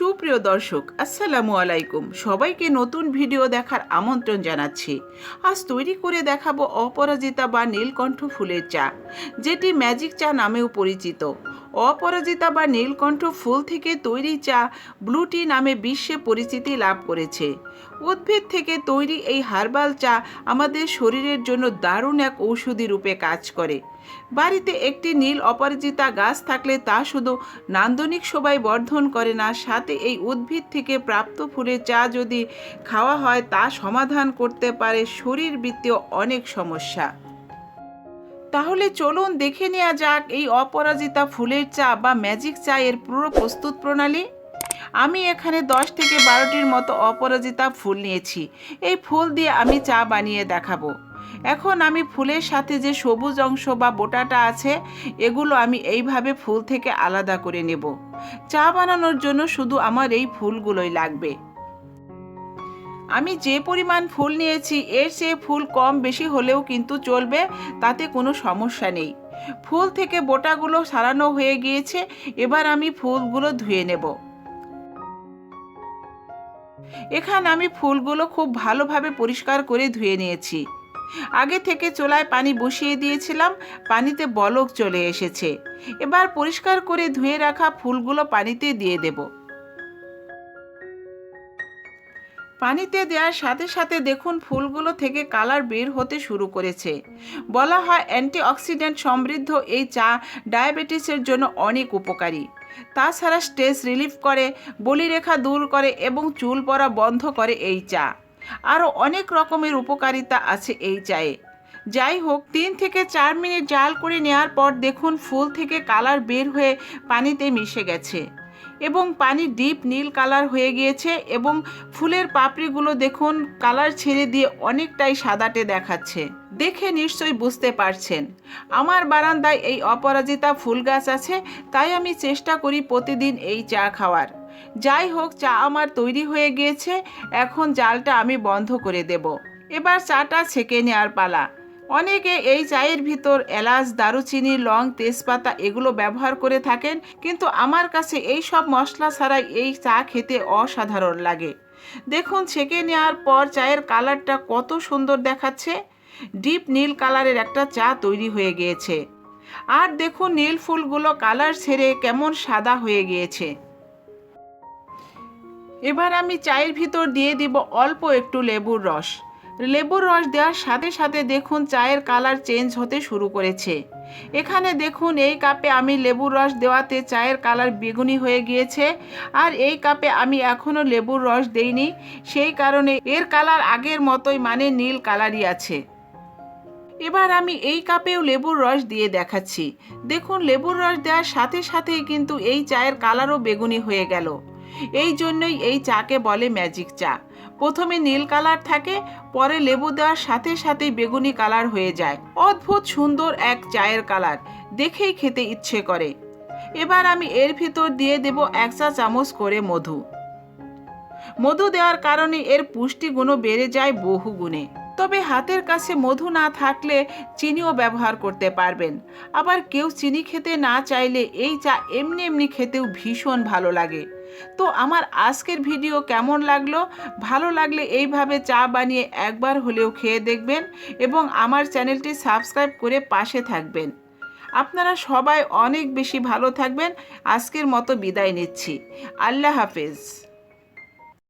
সুপ্রিয় দর্শক, আসসালামু আলাইকুম। সবাইকে নতুন ভিডিও দেখার আমন্ত্রণ জানাচ্ছি। আজ তৈরি করে দেখাবো অপরাজিতা বা নীলকণ্ঠ ফুলের চা, যেটি ম্যাজিক চা নামেও পরিচিত। অপরাজিতা বা নীলকণ্ঠ ফুল থেকে তৈরি চা ব্লু টি নামে বিশ্বে পরিচিতি লাভ করেছে। উদ্ভিদ থেকে তৈরি এই হার্বাল চা আমাদের শরীরের জন্য দারুণ এক ঔষধি রূপে কাজ করে। বাড়িতে একটি নীল অপরাজিতা গাছ থাকলে তা শুধু নান্দনিক শোভায় বর্ধন করে না, সাথে এই উদ্ভিদ থেকে প্রাপ্ত ফুলের চা যদি খাওয়া হয় তা সমাধান করতে পারে শরীরবৃত্তীয় অনেক সমস্যা। তাহলে চলুন দেখে নেওয়া যাক এই অপরাজিতা ফুলের চা বা ম্যাজিক চা এর পুরো প্রস্তুত প্রণালী। আমি এখানে দশ থেকে বারোটির মতো অপরাজিতা ফুল নিয়েছি। এই ফুল দিয়ে আমি চা বানিয়ে দেখাবো। এখন আমি ফুলের সাথে যে সবুজ অংশ বা বোটাটা আছে, এগুলো আমি এইভাবে ফুল থেকে আলাদা করে নেব। চা বানানোর জন্য শুধু আমার এই ফুলগুলোই লাগবে। আমি যে পরিমাণ ফুল নিয়েছি, এর চেয়ে ফুল কম বেশি হলেও কিন্তু চলবে, তাতে কোনো সমস্যা নেই। ফুল থেকে বোটাগুলো সারানো হয়ে গিয়েছে, এবার আমি ফুলগুলো ধুয়ে নেব। এখানে আমি ফুলগুলো খুব ভালোভাবে পরিষ্কার করে ধুয়ে নিয়েছি। আগে থেকে চোলায় পানি বসিয়ে দিয়েছিলাম, পানিতে বলক চলে এসেছে। এবার পরিষ্কার করে ধুয়ে রাখা ফুলগুলো পানিতে দিয়ে দেব। পানিতে দেওয়ার সাথে সাথে দেখুন ফুলগুলো থেকে কালার বের হতে শুরু করেছে। বলা হয় অ্যান্টিঅক্সিডেন্ট সমৃদ্ধ এই চা ডায়াবেটিসের জন্য অনেক উপকারী। তাছাড়া স্ট্রেস রিলিফ করে, বলিরেখা দূর করে এবং চুল পড়া বন্ধ করে এই চা। আরও অনেক রকমের উপকারিতা আছে এই চায়ে। যাই হোক, তিন থেকে চার মিনিট জাল করে নেওয়ার পর দেখুন ফুল থেকে কালার বের হয়ে পানিতে মিশে গেছে। এবং পানি ডিপ নীল কালার হয়ে গিয়েছে এবং ফুলের পাপড়িগুলো দেখুন, কালার ছেড়ে দিয়ে অনেকটাই সাদাটে দেখাচ্ছে। দেখে নিশ্চয়ই বুঝতে পারছেন। আমার বারান্দায় এই অপরাজিতা ফুল গাছ আছে, তাই আমি চেষ্টা করি প্রতিদিন এই চা খাওয়ার। যাই হোক, চা আমার তৈরি হয়ে গিয়েছে, এখন জালটা আমি বন্ধ করে দেব। এবার চাটা ছেঁকে নেওয়ার পালা। অনেকে এই চায়ের ভিতর এলাচ, দারুচিনি, লং, তেজপাতা এগুলো ব্যবহার করে থাকেন, কিন্তু আমার কাছে এই সব মশলা ছাড়াই এই চা খেতে অসাধারণ লাগে। দেখুন, ছেঁকে নেওয়ার পর চায়ের কালারটা কত সুন্দর দেখাচ্ছে। ডিপ নীল কালারের একটা চা তৈরি হয়ে গিয়েছে। আর দেখুন, নীল ফুলগুলো কালার ছেড়ে কেমন সাদা হয়ে গিয়েছে। এবার আমি চায়ের ভিতর দিয়ে দিব অল্প একটু লেবুর রস। লেবুর রস দেওয়ার সাথে সাথে দেখুন চায়ের কালার চেঞ্জ হতে শুরু করেছে। এখানে দেখুন এই কাপে আমি লেবুর রস দেওয়াতে চায়ের কালার বেগুনি হয়ে গিয়েছে আর এই কাপে আমি এখনও লেবুর রস দেইনি। সেই কারণে এর কালার আগের মতোই মানে নীল কালারই আছে। এবার আমি এই কাপেও লেবুর রস দিয়ে দেখাচ্ছি। দেখুন লেবুর রস দেওয়ার সাথে সাথেই কিন্তু এই চায়ের কালারও বেগুনি হয়ে গেল। এই জন্যই এই চাকে বলে ম্যাজিক চা। প্রথমে নীল কালার থাকে, পরে লেবু দেওয়ার সাথে সাথে বেগুনি কালার হয়ে যায়। অদ্ভুত সুন্দর এক চায়ের কালার, দেখেই খেতে ইচ্ছে করে। এবার আমি এর ভিতর দিয়ে দেব এক চা চামচ করে মধু। মধু দেওয়ার কারণে এর পুষ্টিগুণও বেড়ে যায় বহু গুণে তবে হাতের কাছে মধু না থাকলে চিনিও ব্যবহার করতে পারবেন। আবার কেউ চিনি খেতে না চাইলে এই চা এমনি এমনি খেতেও ভীষণ ভালো লাগে। তো আমার আজকের ভিডিও কেমন লাগল? ভালো লাগলে এইভাবে চা বানিয়ে একবার হলেও খেয়ে দেখবেন এবং আমার চ্যানেলটি সাবস্ক্রাইব করে পাশে থাকবেন। আপনারা সবাই অনেক বেশি ভালো থাকবেন। আজকের মতো বিদায় নিচ্ছি। আল্লাহ হাফেজ।